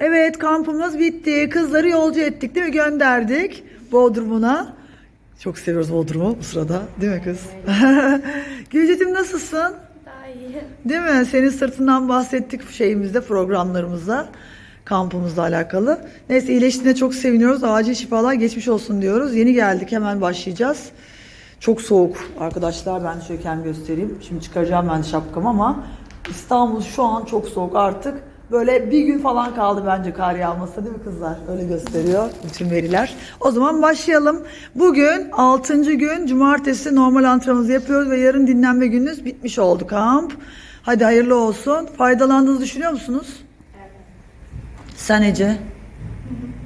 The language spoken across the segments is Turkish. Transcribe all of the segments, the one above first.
Evet kampımız bitti. Kızları yolcu ettik değil mi? Gönderdik Bodrum'una. Çok seviyoruz Bodrum'u bu sırada. Değil mi kız? Gülcetim nasılsın? Daha iyi. Değil mi? Senin sırtından bahsettik şeyimizde, programlarımızda. Kampımızla alakalı. Neyse iyileştiğine çok seviniyoruz. Acil şifalar geçmiş olsun diyoruz. Yeni geldik hemen başlayacağız. Çok soğuk arkadaşlar. Ben şöyle kendimi göstereyim. Şimdi çıkaracağım ben şapkamı ama İstanbul şu an çok soğuk artık. Böyle bir gün falan kaldı bence kar yağması değil mi kızlar? Öyle gösteriyor bütün veriler. O zaman başlayalım. Bugün 6. gün cumartesi normal antrenmanımızı yapıyoruz ve yarın dinlenme gününüz bitmiş oldu kamp. Hadi hayırlı olsun. Faydalandığınızı düşünüyor musunuz? Sen Ece?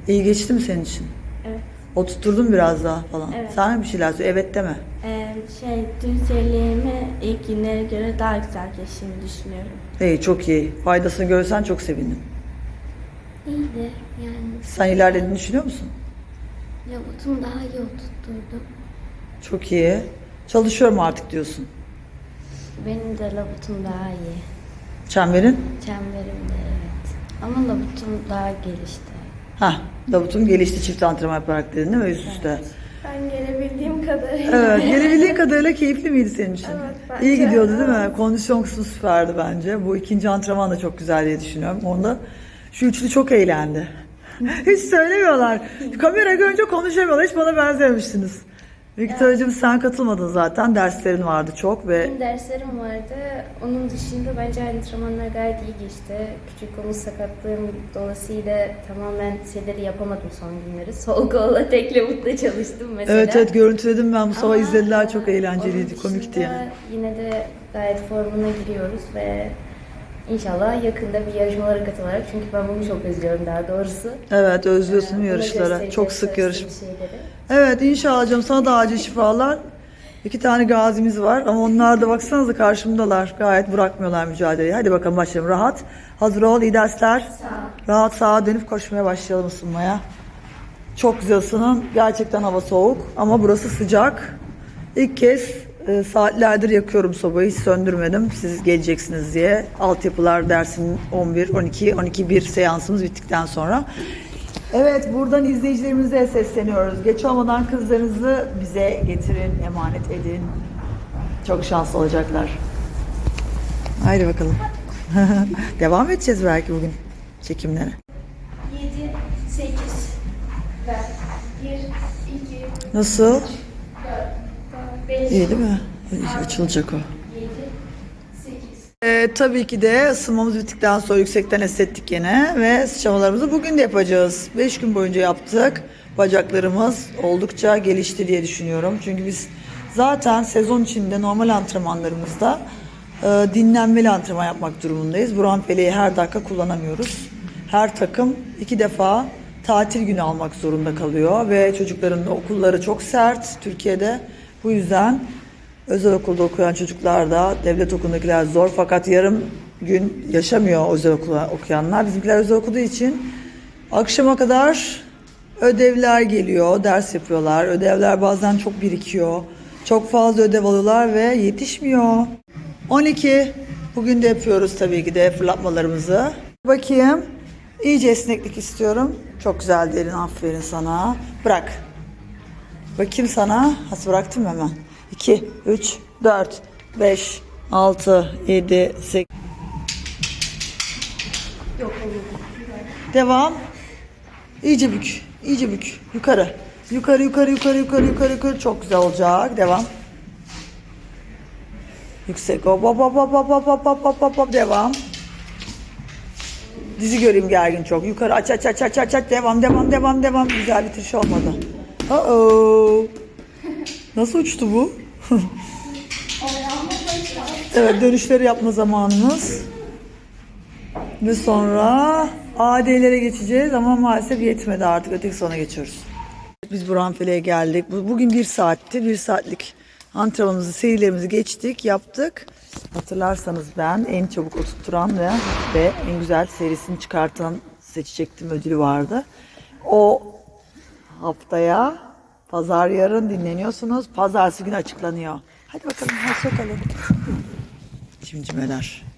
İyi geçti mi senin için? Evet. Oturtturdun biraz daha falan. Evet. Sana bir şeyler söyle. Evet deme. Ee, şey, dün serilerimi ilk günlere göre daha güzel geçtiğini düşünüyorum. İyi çok iyi. Faydasını görsen çok sevindim. İyiydi yani. Sen ilerlediğini düşünüyor musun? Lavutum daha iyi oturtturdum. Çok iyi. Çalışıyorum artık diyorsun. Benim de lavutum daha iyi. Çemberin? Çemberim de evet. Ama lavutum daha gelişti. Ha, Davut'un gelişti çift antrenman yaparak dedin değil mi üst üste? Ben gelebildiğim kadarıyla. Evet, gelebildiğin kadarıyla keyifli miydi senin için? Evet, bence İyi gidiyordu değil mi? Kondisyon kısmı süperdi bence. Bu ikinci antrenman da çok güzel diye düşünüyorum. Onda şu üçlü çok eğlendi. Hiç söylemiyorlar. Kamera görünce konuşamıyorlar. Hiç bana benzememişsiniz. Viktor'cığım sen katılmadın zaten. Derslerin vardı çok ve Benim derslerim vardı. Onun dışında bence antrenmanlar gayet iyi geçti. Küçük omuz sakatlığım dolayısıyla tamamen şeyleri yapamadım son günleri. Sol kolla tek lavutla çalıştım mesela. evet evet görüntüledim ben bu sabah Ama, izlediler çok eğlenceliydi komikti yani. Yine de gayet formuna giriyoruz ve inşallah yakında bir yarışmalara katılarak çünkü ben bunu çok özlüyorum daha doğrusu. Evet özlüyorsun Ee, yarışlara. Çok sık yarış. Evet inşallah canım sana da acil şifalar. İki tane gazimiz var ama onlar da baksanıza karşımdalar. Gayet bırakmıyorlar mücadeleyi. Hadi bakalım başlayalım. Rahat. Hazır ol. iyi dersler. Rahat sağa dönüp koşmaya başlayalım ısınmaya. Çok güzel ısının. Gerçekten hava soğuk ama burası sıcak. İlk kez e, saatlerdir yakıyorum sobayı. Hiç söndürmedim. Siz geleceksiniz diye. Altyapılar dersinin 11, 12, 12 bir seansımız bittikten sonra. Evet buradan izleyicilerimize sesleniyoruz. Geç olmadan kızlarınızı bize getirin, emanet edin. Çok şanslı olacaklar. Haydi bakalım. Devam edeceğiz belki bugün çekimlere. 7, 8, 1, 2, Nasıl? 5, İyi değil mi? Açılacak o. 7, 8. Ee, tabii ki de ısınmamız bittikten sonra yüksekten esnettik yine ve sıçramalarımızı bugün de yapacağız. 5 gün boyunca yaptık. Bacaklarımız oldukça gelişti diye düşünüyorum. Çünkü biz zaten sezon içinde normal antrenmanlarımızda e, dinlenmeli antrenman yapmak durumundayız. Bu rampeleyi her dakika kullanamıyoruz. Her takım iki defa tatil günü almak zorunda kalıyor ve çocukların okulları çok sert Türkiye'de. Bu yüzden Özel okulda okuyan çocuklar da devlet okulundakiler zor fakat yarım gün yaşamıyor özel okula okuyanlar. Bizimkiler özel okuduğu için akşama kadar ödevler geliyor, ders yapıyorlar. Ödevler bazen çok birikiyor. Çok fazla ödev alıyorlar ve yetişmiyor. 12 bugün de yapıyoruz tabii ki de fırlatmalarımızı. Bakayım. İyice esneklik istiyorum. Çok güzel derin aferin sana. Bırak. Bakayım sana. Has bıraktım hemen. 2, 3, 4, 5, 6, 7, 8. Devam. İyice bük. İyice bük. Yukarı. Yukarı, yukarı, yukarı, yukarı, yukarı, yukarı. Çok güzel olacak. Devam. Yüksek. Hop hop hop hop hop hop hop hop hop hop. Devam. Dizi göreyim gergin çok. Yukarı aç aç aç aç aç. Devam devam devam devam. Güzel bitiriş olmadı. Uh Nasıl uçtu bu? evet dönüşleri yapma zamanımız. Ve sonra AD'lere geçeceğiz ama maalesef yetmedi artık öteki sona geçiyoruz. Biz bu ramfileye geldik. Bu- Bugün bir saatti. Bir saatlik antrenmanımızı, serilerimizi geçtik, yaptık. Hatırlarsanız ben en çabuk oturtturan ve, ve en güzel serisini çıkartan seçecektim ödülü vardı. O haftaya pazar yarın dinleniyorsunuz. Pazartesi günü açıklanıyor. Hadi bakalım hoşçakalın. Cimcimeler.